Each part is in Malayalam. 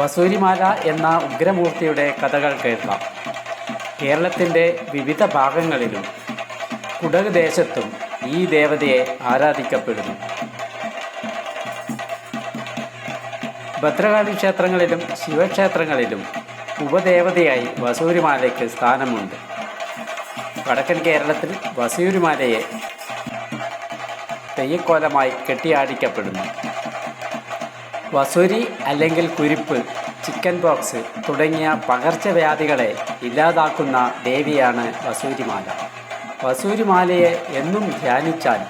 വസൂരിമാല എന്ന ഉഗ്രമൂർത്തിയുടെ കഥകൾ കേൾക്കാം. കേരളത്തിന്റെ വിവിധ ഭാഗങ്ങളിലും കുടക് ദേശത്തും ഈ ദേവതയെ ആരാധിക്കപ്പെടുന്നു. ഭദ്രകാളി ക്ഷേത്രങ്ങളിലും ശിവക്ഷേത്രങ്ങളിലും ഉപദേവതയായി വസൂരിമാലയ്ക്ക് സ്ഥാനമുണ്ട്. വടക്കൻ കേരളത്തിൽ വസൂരിമാലയെ തെയ്യക്കോലമായി കെട്ടിയാടിക്കപ്പെടുന്നു. വസൂരി അല്ലെങ്കിൽ കുരിപ്പ് ചിക്കൻ പോക്സ് തുടങ്ങിയ പകർച്ചവ്യാധികളെ ഇല്ലാതാക്കുന്ന ദേവിയാണ് വസൂരിമാല. വസൂരിമാലയെ എന്നും ധ്യാനിച്ചാൽ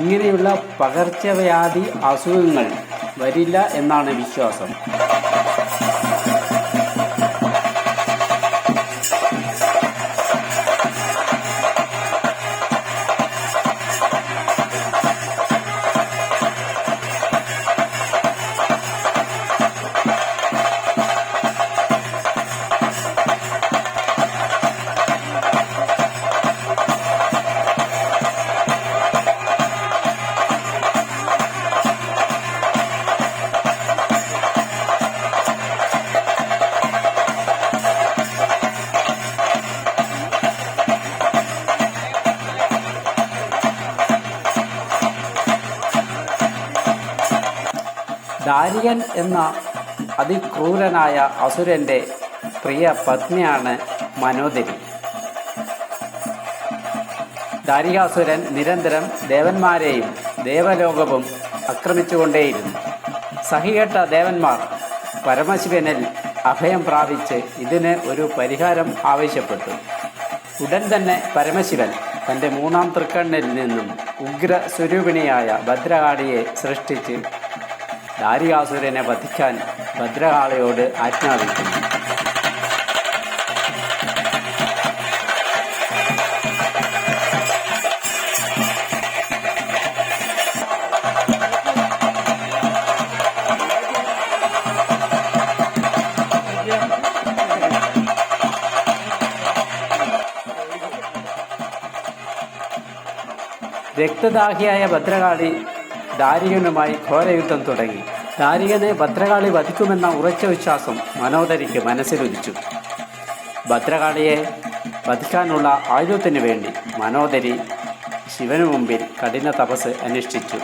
ഇങ്ങനെയുള്ള പകർച്ചവ്യാധി അസുഖങ്ങൾ വരില്ല എന്നാണ് വിശ്വാസം. ദാരികൻ എന്ന അതിക്രൂരനായ അസുരന്റെ പ്രിയ പത്നിയാണ് മനോദരി ദാരികാസുരൻ നിരന്തരം ദേവന്മാരെയും ദേവലോകവും ആക്രമിച്ചുകൊണ്ടേയിരുന്നു. സഹികെട്ട ദേവന്മാർ പരമശിവനിൽ അഭയം പ്രാപിച്ച് ഇതിന് ഒരു പരിഹാരം ആവശ്യപ്പെട്ടു. ഉടൻ തന്നെ പരമശിവൻ തന്റെ മൂന്നാം തൃക്കണ്ണിൽ നിന്നും ഉഗ്ര സ്വരൂപിണിയായ ഭദ്രകാളിയെ സൃഷ്ടിച്ച് ദാരികാസുരനെ വധിക്കാൻ ഭദ്രകാളിയോട് ആജ്ഞാപിക്കുന്നു രക്തദാഹിയായ ഭദ്രകാളി ദാരികനുമായി ഘോരയുദ്ധം തുടങ്ങി. ദാരികനെ ഭദ്രകാളി വധിക്കുമെന്ന ഉറച്ച വിശ്വാസം മനോദരിക്ക് മനസ്സിലുദിച്ചു ഭദ്രകാളിയെ വധിക്കാനുള്ള ആയുധത്തിനു വേണ്ടി മനോദരി ശിവനു മുമ്പിൽ കഠിന തപസ് അനുഷ്ഠിച്ചു.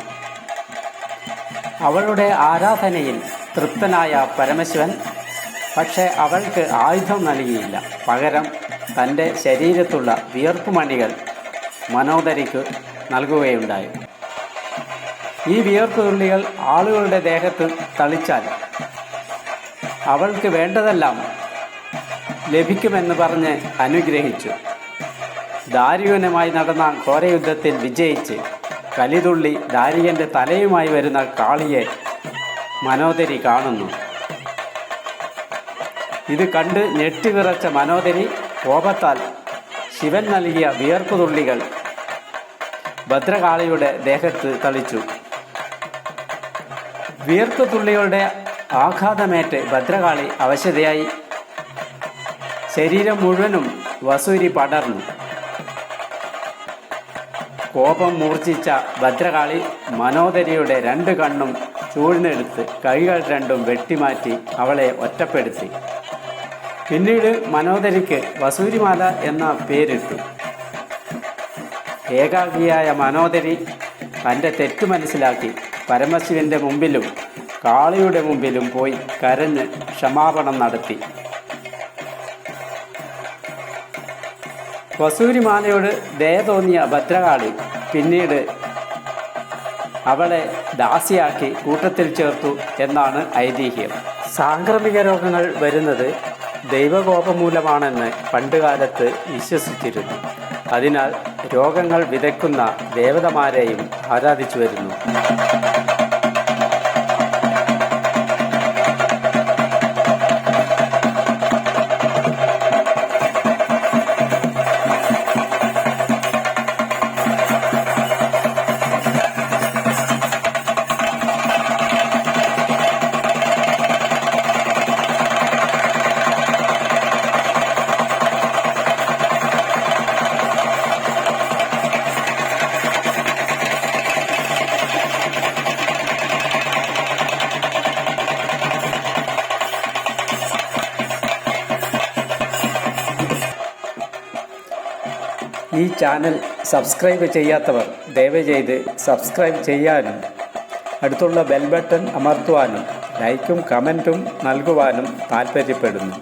അവളുടെ ആരാധനയിൽ തൃപ്തനായ പരമശിവൻ പക്ഷേ അവൾക്ക് ആയുധം നൽകിയില്ല. പകരം തന്റെ ശരീരത്തുള്ള വിയർപ്പുമണികൾ മനോദരിക്ക് നൽകുകയുണ്ടായി. ഈ വിയർപ്പ് ആളുകളുടെ ദേഹത്ത് തളിച്ചാൽ അവൾക്ക് വേണ്ടതെല്ലാം ലഭിക്കുമെന്ന് പറഞ്ഞ് അനുഗ്രഹിച്ചു. ദാരിയൂനമായി നടന്ന ഘോരയുദ്ധത്തിൽ വിജയിച്ച് കലിതുള്ളി ദാരികന്റെ തലയുമായി വരുന്ന കാളിയെ മനോദരി കാണുന്നു. ഇത് കണ്ട് ഞെട്ടിവിറച്ച മനോദരി കോപത്താൽ ശിവൻ നൽകിയ വിയർപ്പുതുള്ളികൾ ഭദ്രകാളിയുടെ ദേഹത്ത് തളിച്ചു. വിയർപ്പ് തുള്ളികളുടെ ആഘാതമേറ്റ് ഭദ്രകാളി അവശതയായി. ശരീരം മുഴുവനും വസൂരി പടർന്നു. കോപം മൂർച്ഛിച്ച ഭദ്രകാളി മനോദരിയുടെ രണ്ട് കണ്ണും ചൂഴ്ന്നെടുത്ത് കൈകൾ രണ്ടും വെട്ടിമാറ്റി അവളെ ഒറ്റപ്പെടുത്തി. പിന്നീട് മനോദരിക്ക് വസൂരിമാല എന്ന പേരിട്ടു. ഏകാഗിയായ മനോദരി തന്റെ തെറ്റ് മനസ്സിലാക്കി പരമശിവന്റെ മുമ്പിലും കാളിയുടെ മുമ്പിലും പോയി കരഞ്ഞ് ക്ഷമാപണം നടത്തി. വസൂരിമാലയോട് ദയ തോന്നിയ ഭദ്രകാളി പിന്നീട് അവളെ ദാസിയാക്കി കൂട്ടത്തിൽ ചേർത്തു എന്നാണ് ഐതിഹ്യം. സാംക്രമിക രോഗങ്ങൾ വരുന്നത് ദൈവകോപം മൂലമാണെന്ന് പണ്ടുകാലത്ത് വിശ്വസിച്ചിരുന്നു. അതിനാൽ രോഗങ്ങൾ വിതയ്ക്കുന്ന ദേവതമാരെയും ആരാധിച്ചു വരുന്നു. ഈ ചാനൽ സബ്സ്ക്രൈബ് ചെയ്യാത്തവർ ദയവ് ചെയ്ത് സബ്സ്ക്രൈബ് ചെയ്യാനും അടുത്തുള്ള ബെൽ ബട്ടൺ അമർത്തുവാനും ലൈക്കും കമന്റും നൽകുവാനും താൽപ്പര്യപ്പെടുന്നു